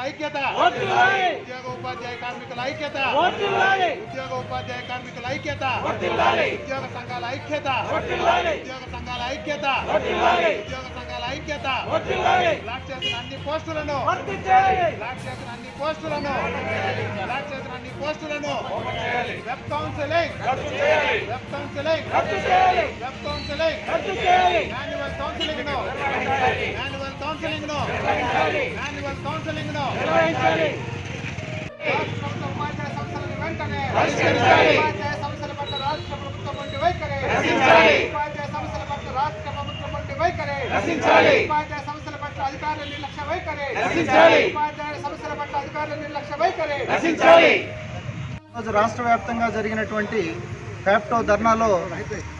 కార్మికుల ఐక్యత. ఉద్యోగ ఉపాధ్యాయ కార్మికుల ఐక్యత. ఉద్యోగ ఉపాధ్యాయ కార్మికుల ఐక్యత. ఉద్యోగ సంఘాల ఐక్యత. ఉద్యోగ సంఘాల ఐక్యత. ఉద్యోగ సంఘాల ఐక్యత. బ్లాక్ చేసిన అన్ని పోస్టులను. బ్లాక్ చేసిన అన్ని పోస్టులను. బ్లాక్ చేసిన అన్ని పోస్టులను. Web counselling. Web counselling. Web counselling. Manual కౌన్సిలింగ్ను కౌన్సిలింగ్ను మాన్యువల్ కౌన్సిలింగ్ను నిర్వహించాలి ఉపాధ్యాయ సంస్థలను వెంటనే పరిష్కరించాలి. ఉపాధ్యాయ సంస్థల పట్ల రాష్ట్ర ప్రభుత్వం వంటి వైఖరి రక్షించాలి. ఉపాధ్యాయ సంస్థల పట్ల రాష్ట్ర ప్రభుత్వం వంటి వైఖరి రక్షించాలి. ఉపాధ్యాయ సంస్థల పట్ల అధికారుల నిర్లక్ష్య వైఖరి. ఉపాధ్యాయ సంస్థల పట్ల అధికారుల నిర్లక్ష్య వైఖరి రాష్ట్ర వ్యాప్తంగా జరిగినటువంటి ఫ్యాప్టో ధర్నాలో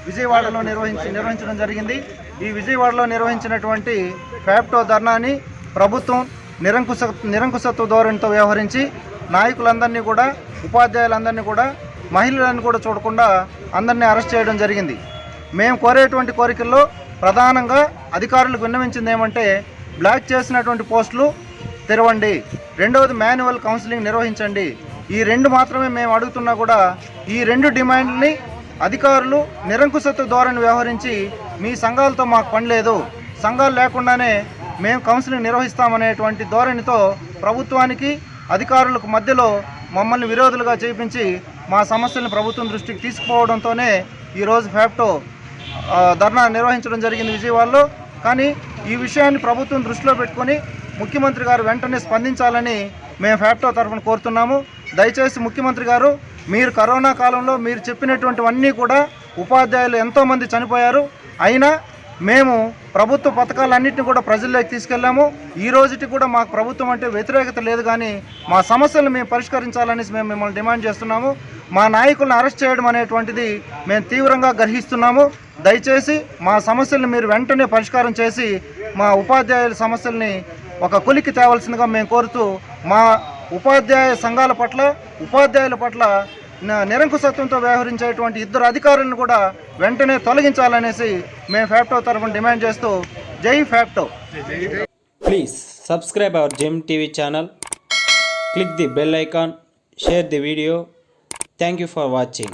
విజయవాడలో నిర్వహించి నిర్వహించడం జరిగింది. ఈ విజయవాడలో నిర్వహించినటువంటి ఫ్యాప్టో ధర్నాని ప్రభుత్వం నిరంకుశ నిరంకుశత్వ ధోరణితో వ్యవహరించి నాయకులందరినీ కూడా ఉపాధ్యాయులందరినీ కూడా మహిళలను కూడా చూడకుండా అందరినీ అరెస్ట్ చేయడం జరిగింది. మేము కోరేటువంటి కోరికల్లో ప్రధానంగా అధికారులకు విన్నవించింది ఏమంటే బ్లాక్ చేసినటువంటి పోస్టులు తెరవండి. రెండవది మాన్యువల్ కౌన్సిలింగ్ నిర్వహించండి. ఈ రెండు మాత్రమే మేము అడుగుతున్నా కూడా ఈ రెండు డిమాండ్ని అధికారులు నిరంకుశత్వ ధోరణి వ్యవహరించి మీ సంఘాలతో మాకు పని లేదు సంఘాలు లేకుండానే మేము కౌన్సిలింగ్ నిర్వహిస్తామనేటువంటి ధోరణితో ప్రభుత్వానికి అధికారులకు మధ్యలో మమ్మల్ని విరోధులుగా చేపించి మా సమస్యలను ప్రభుత్వం దృష్టికి తీసుకుపోవడంతోనే ఈరోజు ఫ్యాప్టో ధర్నా నిర్వహించడం జరిగింది విజయవాడలో. కానీ ఈ విషయాన్ని ప్రభుత్వం దృష్టిలో పెట్టుకొని ముఖ్యమంత్రి గారు వెంటనే స్పందించాలని మేము ఫ్యాప్టో తరఫున కోరుతున్నాము. దయచేసి ముఖ్యమంత్రి గారు మీరు కరోనా కాలంలో మీరు చెప్పినటువంటివన్నీ కూడా ఉపాధ్యాయులు ఎంతోమంది చనిపోయారు. అయినా మేము ప్రభుత్వ పథకాలన్నింటినీ కూడా ప్రజల్లోకి తీసుకెళ్ళాము. ఈ రోజుకి కూడా మాకు ప్రభుత్వం అంటే వ్యతిరేకత లేదు కానీ మా సమస్యలను మేము పరిష్కరించాలనేసి మేము మిమ్మల్ని డిమాండ్ చేస్తున్నాము. మా నాయకులను అరెస్ట్ చేయడం అనేటువంటిది మేము తీవ్రంగా గ్రహిస్తున్నాము. దయచేసి మా సమస్యలను మీరు వెంటనే పరిష్కారం చేసి మా ఉపాధ్యాయుల సమస్యల్ని ఒక కొలికి తేవాల్సిందిగా మేము కోరుతూ మా ఉపాధ్యాయ సంఘాల పట్ల ఉపాధ్యాయుల పట్ల నిరంకుశత్వంతో వ్యవహరించేటువంటి ఇద్దరు అధికారులను కూడా వెంటనే తొలగించాలనేసి మేము ఫ్యాప్టో తరఫున డిమాండ్ చేస్తూ జై Fapto please subscribe our Gem TV channel click the bell icon share the video thank you for watching.